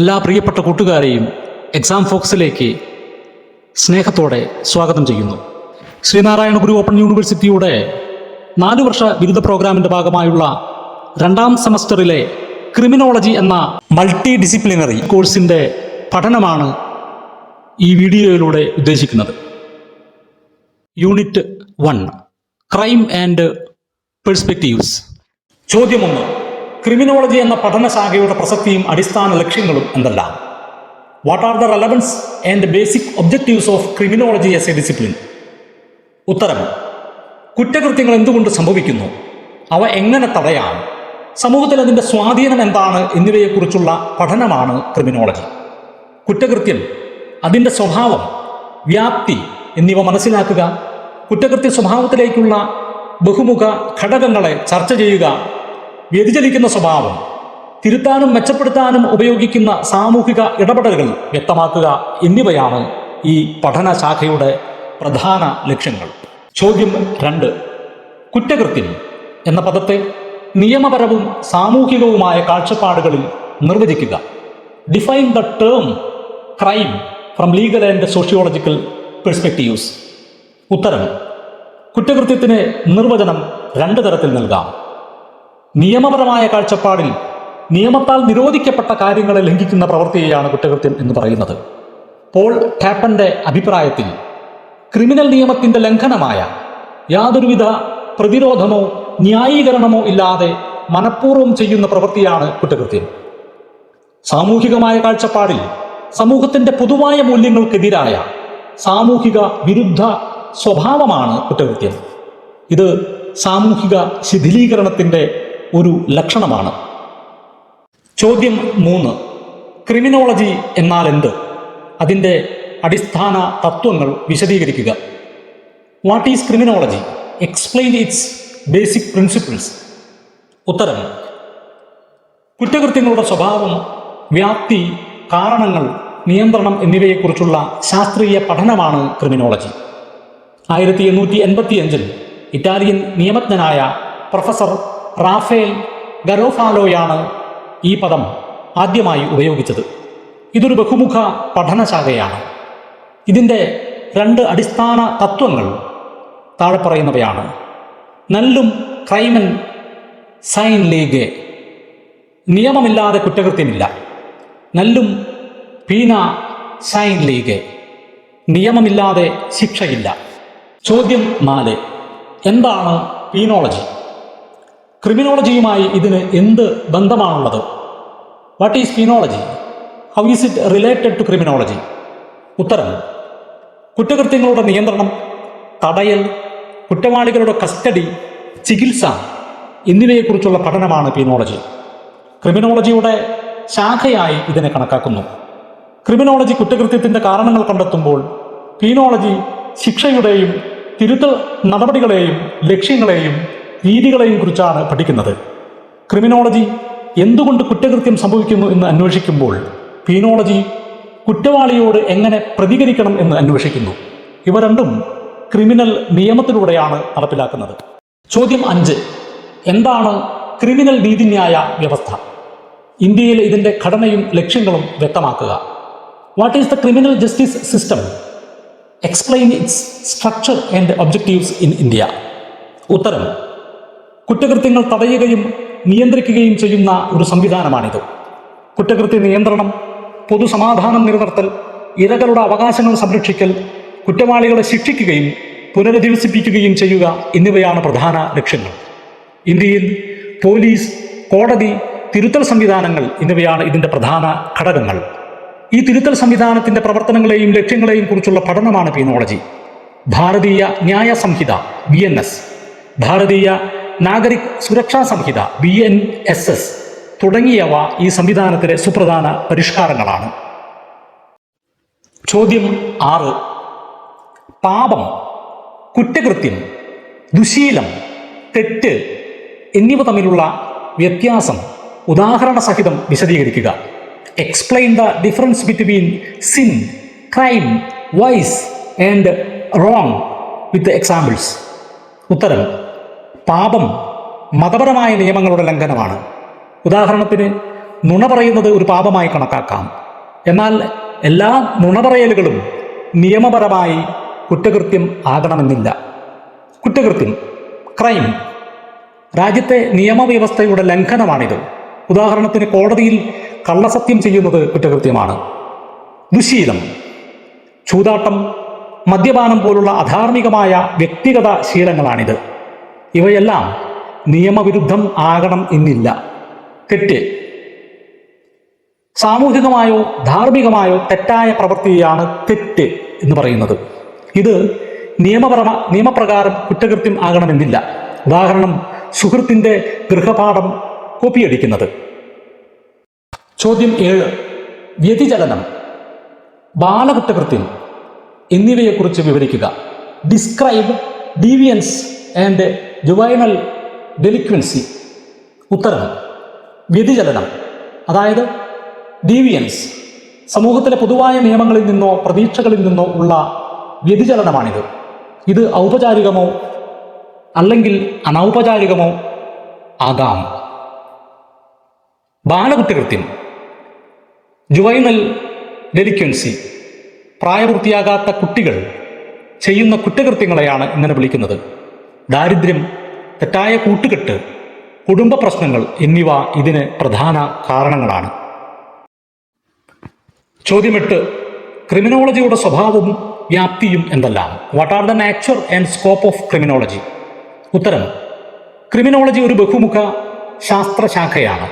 എല്ലാ പ്രിയപ്പെട്ട കൂട്ടുകാരെയും എക്സാം ഫോക്സിലേക്ക് സ്നേഹത്തോടെ സ്വാഗതം ചെയ്യുന്നു. ശ്രീനാരായണ ഗുരു ഓപ്പൺ യൂണിവേഴ്സിറ്റിയുടെ നാലു വർഷ ബിരുദ പ്രോഗ്രാമിന്റെ ഭാഗമായുള്ള രണ്ടാം സെമസ്റ്ററിലെ ക്രിമിനോളജി എന്ന മൾട്ടി ഡിസിപ്ലിനറി കോഴ്സിന്റെ പഠനമാണ് ഈ വീഡിയോയിലൂടെ ഉദ്ദേശിക്കുന്നത്. Unit one crime and perspectives ചോദ്യമൊന്ന് criminology എന്ന പഠനശാഖയുടെ പ്രസക്തിയും അടിസ്ഥാന ലക്ഷ്യങ്ങളും എന്തെല്ലാം? What are the relevance and basic objectives of criminology as a discipline ഉത്തരം കുറ്റകൃത്യങ്ങൾ എന്തുകൊണ്ട് സംഭവിക്കുന്നു? അവ എങ്ങനെ തടയാം? സമൂഹത്തിൽ അതിന്റെ സ്വാധീനം എന്താണ് എന്നിവയെക്കുറിച്ചുള്ള പഠനമാണ് ക്രിമിനോളജി. കുറ്റകൃത്യം അതിന്റെ സ്വഭാവം വ്യാപ്തി എന്നിവ മനസ്സിലാക്കുക കുറ്റകൃത്യ സ്വഭാവത്തിലേക്കുള്ള ബഹുമുഖ ഘടകങ്ങളെ ചർച്ച ചെയ്യുക വ്യതിചലിക്കുന്ന സ്വഭാവം. തിരുത്താനും മെച്ചപ്പെടുത്താനും ഉപയോഗിക്കുന്ന സാമൂഹിക ഇടപെടലുകൾ വ്യക്തമാക്കുക എന്നിവയാണ് ഈ പഠനശാഖയുടെ പ്രധാന ലക്ഷ്യങ്ങൾ. ചോദ്യം രണ്ട്. കുറ്റകൃത്യം എന്ന പദത്തെ നിയമപരവും സാമൂഹികവുമായ കാഴ്ചപ്പാടുകളിൽ നിർവചിക്കുക. Define the term crime from legal and sociological perspectives ഉത്തരം. കുറ്റകൃത്യത്തിന് നിർവചനം രണ്ട് തരത്തിൽ നൽകാം. നിയമപരമായ കാഴ്ചപ്പാടിൽ നിയമത്താൽ നിരോധിക്കപ്പെട്ട കാര്യങ്ങളെ ലംഘിക്കുന്ന പ്രവൃത്തിയെയാണ് കുറ്റകൃത്യം എന്ന് പറയുന്നത്. പോൾ ടാപ്പന്റെ അഭിപ്രായത്തിൽ ക്രിമിനൽ നിയമത്തിന്റെ ലംഘനമായ യാതൊരുവിധ പ്രതിരോധമോ ന്യായീകരണമോ ഇല്ലാതെ മനഃപൂർവം ചെയ്യുന്ന പ്രവൃത്തിയാണ് കുറ്റകൃത്യം. സാമൂഹികമായ കാഴ്ചപ്പാടിൽ സമൂഹത്തിന്റെ പൊതുവായ മൂല്യങ്ങൾക്കെതിരായ സാമൂഹിക വിരുദ്ധ സ്വഭാവമാണ് കുറ്റകൃത്യം. ഇത് സാമൂഹിക ശിഥിലീകരണത്തിന്റെ ഒരു ലക്ഷണമാണ്. ചോദ്യം മൂന്ന്. ക്രിമിനോളജി എന്നാൽ എന്ത്? അതിന്റെ അടിസ്ഥാന തത്വങ്ങൾ വിശദീകരിക്കുക. What is criminology explain its basic principles ഉത്തരം. കുറ്റകൃത്യങ്ങളുടെ സ്വഭാവം വ്യാപ്തി കാരണങ്ങൾ നിയന്ത്രണം എന്നിവയെക്കുറിച്ചുള്ള ശാസ്ത്രീയ പഠനമാണ് ക്രിമിനോളജി. ആയിരത്തി എണ്ണൂറ്റി എൺപത്തി അഞ്ചിൽ ഇറ്റാലിയൻ നിയമജ്ഞനായ പ്രൊഫസർ റാഫേൽ ഗറോഫാലോയാണ് ഈ പദം ആദ്യമായി ഉപയോഗിച്ചത്. ഇതൊരു ബഹുമുഖ പഠനശാഖയാണ്. ഇതിന്റെ രണ്ട് അടിസ്ഥാന തത്വങ്ങൾ താഴെ പറയുന്നവയാണ്. നല്ലും ക്രൈമൻ സൈൻ ലീഗ് നിയമമില്ലാതെ കുറ്റകൃത്യമില്ല. നല്ലും പീന സൈൻ ലീഗ് നിയമമില്ലാതെ ശിക്ഷയില്ല. ചോദ്യം നാല്. എന്താണ് പീനോളജി? ക്രിമിനോളജിയുമായി ഇതിന് എന്ത് ബന്ധമാണുള്ളത്? What is penology how is it related to criminology ഉത്തരം കുറ്റകൃത്യങ്ങളുടെ നിയന്ത്രണം തടയൽ കുറ്റവാളികളുടെ കസ്റ്റഡി ചികിത്സ എന്നിവയെക്കുറിച്ചുള്ള പഠനമാണ് പീനോളജി ക്രിമിനോളജിയുടെ ശാഖയായി ഇതിനെ കണക്കാക്കുന്നു. ക്രിമിനോളജി കുറ്റകൃത്യത്തിന്റെ കാരണങ്ങൾ കണ്ടെത്തുമ്പോൾ പീനോളജി ശിക്ഷയുടെയും തിരുത്തൽ നടപടികളെയും ലക്ഷ്യങ്ങളെയും രീതികളെയും കുറിച്ചാണ് പഠിക്കുന്നത്. ക്രിമിനോളജി എന്തുകൊണ്ട് കുറ്റകൃത്യം സംഭവിക്കുന്നു എന്ന് അന്വേഷിക്കുമ്പോൾ പീനോളജി കുറ്റവാളിയോട് എങ്ങനെ പ്രതികരിക്കണം എന്ന് അന്വേഷിക്കുന്നു. ഇവ രണ്ടും ക്രിമിനൽ നിയമത്തിലൂടെയാണ് നടപ്പിലാക്കുന്നത്. ചോദ്യം അഞ്ച്. എന്താണ് ക്രിമിനൽ നീതിന്യായ വ്യവസ്ഥ? ഇന്ത്യയിൽ ഇതിന്റെ ഘടനയും ലക്ഷ്യങ്ങളും വ്യക്തമാക്കുക. What is the criminal justice system explain its structure and objectives in India ഉത്തരം. കുറ്റകൃത്യങ്ങൾ തടയുകയും നിയന്ത്രിക്കുകയും ചെയ്യുന്ന ഒരു സംവിധാനമാണിത്. കുറ്റകൃത്യ നിയന്ത്രണം പൊതുസമാധാനം നിലനിർത്തൽ ഇരകളുടെ അവകാശങ്ങൾ സംരക്ഷിക്കൽ കുറ്റവാളികളെ ശിക്ഷിക്കുകയും പുനരധിവസിപ്പിക്കുകയും ചെയ്യുക എന്നിവയാണ് പ്രധാന ലക്ഷ്യങ്ങൾ. ഇന്ത്യയിൽ പോലീസ് കോടതി തിരുത്തൽ സംവിധാനങ്ങൾ എന്നിവയാണ് ഇതിന്റെ പ്രധാന ഘടകങ്ങൾ. ഈ തിരുത്തൽ സംവിധാനത്തിന്റെ പ്രവർത്തനങ്ങളെയും ലക്ഷ്യങ്ങളെയും കുറിച്ചുള്ള പഠനമാണ് പീനോളജി. ഭാരതീയ ന്യായ സംഹിത B Bharatiya Nagarik Suraksha Sanhita B N S S തുടങ്ങിയവ ഈ സംവിധാനത്തിലെ സുപ്രധാന പരിഷ്കാരങ്ങളാണ്. ചോദ്യം ആറ്. പാപം കുറ്റകൃത്യം ദുശീലം തെറ്റ് എന്നിവ തമ്മിലുള്ള വ്യത്യാസം ഉദാഹരണ സഹിതം വിശദീകരിക്കുക. Explain the difference between sin crime vice and wrong with examples ഉത്തരം പാപം മതപരമായ നിയമങ്ങളുടെ ലംഘനമാണ്. ഉദാഹരണത്തിന് നുണ പറയുന്നത് ഒരു പാപമായി കണക്കാക്കാം. എന്നാൽ എല്ലാ നുണ പറയലുകളും നിയമപരമായി കുറ്റകൃത്യം ആകണമെന്നില്ല. കുറ്റകൃത്യം ക്രൈം. രാജ്യത്തെ നിയമവ്യവസ്ഥയുടെ ലംഘനമാണിത്. ഉദാഹരണത്തിന് കോടതിയിൽ കള്ളസത്യം ചെയ്യുന്നത് കുറ്റകൃത്യമാണ്. ദുശീലം ചൂതാട്ടം മദ്യപാനം പോലുള്ള അധാർമികമായ വ്യക്തിഗത ശീലങ്ങളാണിത്. ഇവയെല്ലാം നിയമവിരുദ്ധം ആകണം എന്നില്ല. തെറ്റ്. സാമൂഹികമായോ ധാർമ്മികമായോ തെറ്റായ പ്രവൃത്തിയാണ് തെറ്റ് എന്ന് പറയുന്നത്. ഇത് നിയമപരമ നിയമപ്രകാരം കുറ്റകൃത്യം ആകണമെന്നില്ല. ഉദാഹരണം സുഹൃത്തിന്റെ ഗൃഹപാഠം കോപ്പിയടിക്കുന്നത്. ചോദ്യം ഏഴ്. വ്യതിചലനം. ബാലകുറ്റകൃത്യം എന്നിവയെക്കുറിച്ച് വിവരിക്കുക. Describe deviance and juvenile delinquency ഉത്തരം വ്യതിചലനം അതായത് ഡീവിയൻസ് സമൂഹത്തിലെ പൊതുവായ നിയമങ്ങളിൽ നിന്നോ പ്രതീക്ഷകളിൽ നിന്നോ ഉള്ള വ്യതിചലനമാണിത്. ഇത് ഔപചാരികമോ അല്ലെങ്കിൽ അനൗപചാരികമോ ആകാം. ബാലകുറ്റകൃത്യം ജുവൈനൽ ഡെലിക്വൻസി പ്രായപൂർത്തിയാകാത്ത കുട്ടികൾ ചെയ്യുന്ന കുറ്റകൃത്യങ്ങളെയാണ് ഇങ്ങനെ വിളിക്കുന്നത്. ദാരിദ്ര്യം തെറ്റായ കൂട്ടുകെട്ട് കുടുംബ പ്രശ്നങ്ങൾ എന്നിവ ഇതിന് പ്രധാന കാരണങ്ങളാണ്. ചോദ്യം എട്ട് ക്രിമിനോളജിയുടെ സ്വഭാവവും വ്യാപ്തിയും എന്തെല്ലാം? What are the nature and scope of criminology ഉത്തരം ക്രിമിനോളജി ഒരു ബഹുമുഖ ശാസ്ത്രശാഖയാണ്.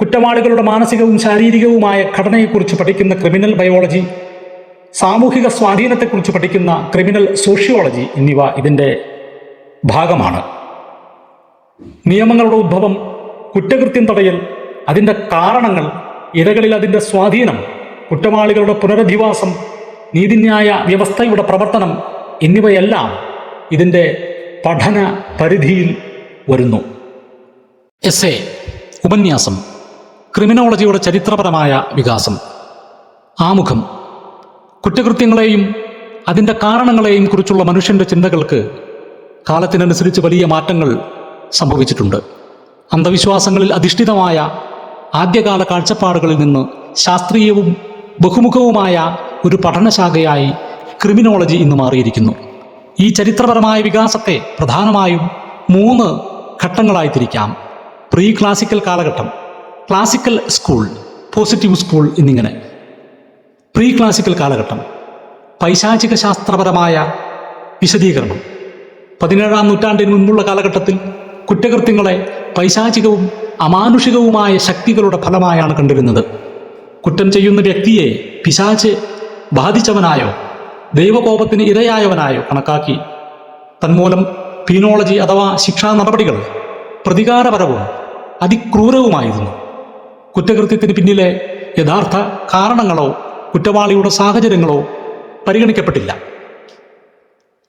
കുറ്റവാളികളുടെ മാനസികവും ശാരീരികവുമായ ഘടനയെക്കുറിച്ച് പഠിക്കുന്ന ക്രിമിനൽ ബയോളജി സാമൂഹിക സ്വാധീനത്തെക്കുറിച്ച് പഠിക്കുന്ന ക്രിമിനൽ സോഷ്യോളജി എന്നിവ ഇതിന്റെ ഭാഗമാണ്. നിയമങ്ങളുടെ ഉദ്ഭവം കുറ്റകൃത്യം തടയൽ അതിന്റെ കാരണങ്ങൾ ഇരകളിൽ അതിന്റെ സ്വാധീനം കുറ്റവാളികളുടെ പുനരധിവാസം നീതിന്യായ വ്യവസ്ഥയുടെ പ്രവർത്തനം എന്നിവയെല്ലാം ഇതിന്റെ പഠന പരിധിയിൽ വരുന്നു. എസ് എ ഉപന്യാസം ക്രിമിനോളജിയുടെ ചരിത്രപരമായ വികാസം. ആമുഖം കുറ്റകൃത്യങ്ങളെയും അതിന്റെ കാരണങ്ങളെയും കുറിച്ചുള്ള മനുഷ്യന്റെ ചിന്തകൾക്ക് കാലത്തിനനുസരിച്ച് വലിയ മാറ്റങ്ങൾ സംഭവിച്ചിട്ടുണ്ട്. അന്ധവിശ്വാസങ്ങളിൽ അധിഷ്ഠിതമായ ആദ്യകാല കാഴ്ചപ്പാടുകളിൽ നിന്ന് ശാസ്ത്രീയവും ബഹുമുഖവുമായ ഒരു പഠനശാഖയായി ക്രിമിനോളജി ഇന്ന് മാറിയിരിക്കുന്നു. ഈ ചരിത്രപരമായ വികാസത്തെ പ്രധാനമായും മൂന്ന് ഘട്ടങ്ങളായി തിരിക്കാം പ്രീ ക്ലാസിക്കൽ കാലഘട്ടം ക്ലാസിക്കൽ സ്കൂൾ പോസിറ്റീവ് സ്കൂൾ എന്നിങ്ങനെ. പ്രീ ക്ലാസിക്കൽ കാലഘട്ടം പൈശാചിക ശാസ്ത്രപരമായ വിശദീകരണം. പതിനേഴാം നൂറ്റാണ്ടിന് മുൻപുള്ള കാലഘട്ടത്തിൽ കുറ്റകൃത്യങ്ങളെ പൈശാചികവും അമാനുഷികവുമായ ശക്തികളുടെ ഫലമായാണ് കണ്ടിരുന്നത്. കുറ്റം ചെയ്യുന്ന വ്യക്തിയെ പിശാച്ച് ബാധിച്ചവനായോ ദൈവകോപത്തിന് ഇരയായവനായോ കണക്കാക്കി. തന്മൂലം പീനോളജി അഥവാ ശിക്ഷാ നടപടികൾ പ്രതികാരപരവും അതിക്രൂരവുമായിരുന്നു. കുറ്റകൃത്യത്തിന് പിന്നിലെ യഥാർത്ഥ കാരണങ്ങളോ കുറ്റവാളിയുടെ സാഹചര്യങ്ങളോ പരിഗണിക്കപ്പെട്ടില്ല.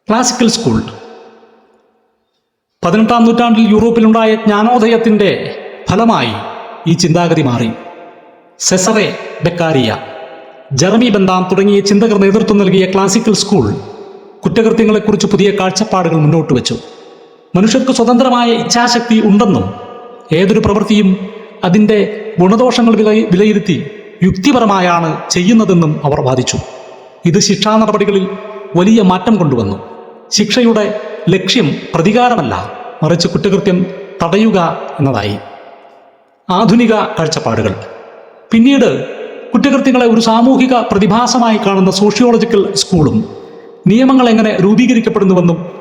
ക്ലാസിക്കൽ സ്കൂൾ പതിനെട്ടാം നൂറ്റാണ്ടിൽ യൂറോപ്പിലുണ്ടായ ജ്ഞാനോദയത്തിന്റെ ഫലമായി ഈ ചിന്താഗതി മാറി. സെസറെ ബെക്കാരിയ ജർമി ബന്താം തുടങ്ങിയ ചിന്തകർ നേതൃത്വം നൽകിയ ക്ലാസിക്കൽ സ്കൂൾ കുറ്റകൃത്യങ്ങളെക്കുറിച്ച് പുതിയ കാഴ്ചപ്പാടുകൾ മുന്നോട്ട് വെച്ചു. മനുഷ്യർക്ക് സ്വതന്ത്രമായ ഇച്ഛാശക്തി ഉണ്ടെന്നും ഏതൊരു പ്രവൃത്തിയും അതിന്റെ ഗുണദോഷങ്ങൾ വില വിലയിരുത്തി യുക്തിപരമായാണ് ചെയ്യുന്നതെന്നും അവർ വാദിച്ചു. ഇത് ശിക്ഷാ നടപടികളിൽ വലിയ മാറ്റം കൊണ്ടുവന്നു. ശിക്ഷയുടെ ലക്ഷ്യം പ്രതികാരമല്ല മറിച്ച് കുറ്റകൃത്യം തടയുക എന്നതായി. ആധുനിക കാഴ്ചപ്പാടുകൾ. പിന്നീട് കുറ്റകൃത്യങ്ങളെ ഒരു സാമൂഹിക പ്രതിഭാസമായി കാണുന്ന സോഷ്യോളജിക്കൽ സ്കൂളും നിയമങ്ങൾ എങ്ങനെ രൂപീകരിക്കപ്പെടുന്നുവെന്നും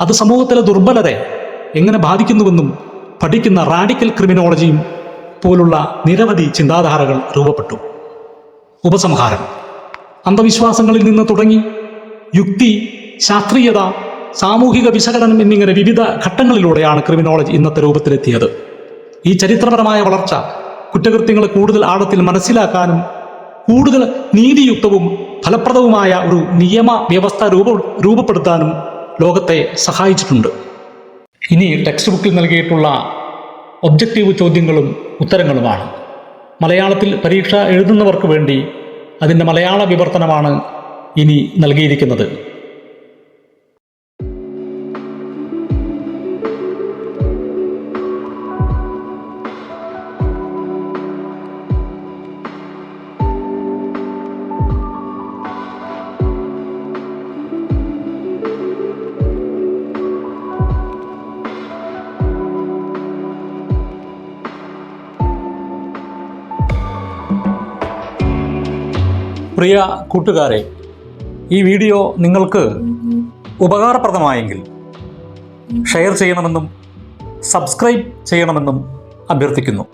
അത് സമൂഹത്തിലെ ദുർബലരെ എങ്ങനെ ബാധിക്കുന്നുവെന്നും പഠിക്കുന്ന റാഡിക്കൽ ക്രിമിനോളജിയും പോലുള്ള നിരവധി ചിന്താധാരകൾ രൂപപ്പെട്ടു. ഉപസംഹാരം. അന്ധവിശ്വാസങ്ങളിൽ നിന്ന് തുടങ്ങി യുക്തി ശാസ്ത്രീയത സാമൂഹിക വിശകലനം എന്നിങ്ങനെ വിവിധ ഘട്ടങ്ങളിലൂടെയാണ് ക്രിമിനോളജി ഇന്നത്തെ രൂപത്തിലെത്തിയത്. ഈ ചരിത്രപരമായ വളർച്ച കുറ്റകൃത്യങ്ങളെ കൂടുതൽ ആഴത്തിൽ മനസ്സിലാക്കാനും കൂടുതൽ നീതിയുക്തവും ഫലപ്രദവുമായ ഒരു നിയമ വ്യവസ്ഥ രൂപ രൂപപ്പെടുത്താനും ലോകത്തെ സഹായിച്ചിട്ടുണ്ട്. ഇനി ടെക്സ്റ്റ് ബുക്കിൽ നൽകിയിട്ടുള്ള ഒബ്ജക്റ്റീവ് ചോദ്യങ്ങളും ഉത്തരങ്ങളുമാണ്. മലയാളത്തിൽ പരീക്ഷ എഴുതുന്നവർക്ക് വേണ്ടി അതിന്റെ മലയാള വിവർത്തനമാണ് ഇനി നൽകിയിരിക്കുന്നത്. പ്രിയ കൂട്ടുകാരെ ഈ വീഡിയോ നിങ്ങൾക്ക് ഉപകാരപ്രദമായെങ്കിൽ ഷെയർ ചെയ്യണമെന്നും സബ്സ്ക്രൈബ് ചെയ്യണമെന്നും അഭ്യർത്ഥിക്കുന്നു.